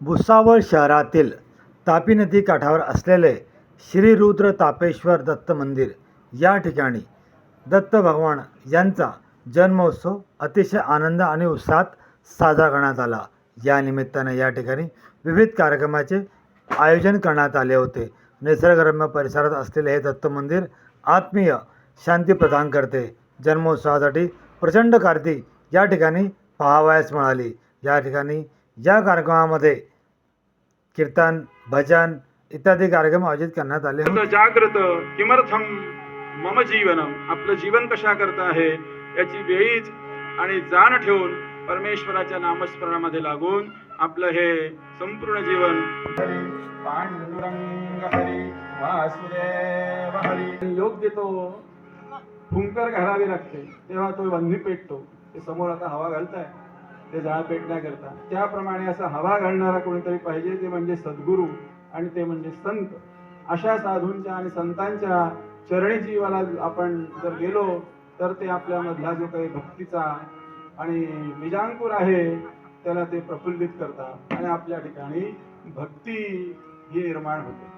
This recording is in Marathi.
भुसावळ शहरातील तापी नदी काठावर असलेले श्री रुद्र तापेश्वर दत्त मंदिर या ठिकाणी दत्त भगवान यांचा जन्मोत्सव अतिशय आनंद आणि उत्साहात साजरा करण्यात आला. या निमित्ताने या ठिकाणी विविध कार्यक्रमाचे आयोजन करण्यात आले होते. निसर्गरम्य परिसरात असलेले हे दत्त मंदिर आत्मीय शांती प्रदान करते. जन्मोत्सवासाठी प्रचंड कार्ती या ठिकाणी पाहावयास मिळाली. या ठिकाणी या कार्यक्रमामध्ये कीर्तन भजन इत्यादी कार्यक्रम आयोजित करण्यात आले जागृत किमर्थम मम जीवनम? आपलं जीवन कशा करता आहे? याची वेळीच आणि जाण ठेवून परमेश्वराच्या नामस्मरणामध्ये लागून आपलं हे संपूर्ण जीवन. पांडुरंग हरी वासुदेव हरी. योग्य तो फुंकर घालावी लागते. तेव्हा तो बंदी पेटतो. ते समोर आता हवा घालताय. ते जाळ पेटण्याकरता त्याप्रमाणे असा हवा घालणारा कोणीतरी पाहिजे ते म्हणजे सद्गुरू आणि ते म्हणजे संत. अशा साधूंच्या आणि संतांच्या चरणी जीवाला आपण जर गेलो तर ते आपल्यामधला जो काही भक्तीचा आणि बीजांकुर आहे त्याला ते प्रफुल्लित करतात आणि आपल्या ठिकाणी भक्ती ही निर्माण होते.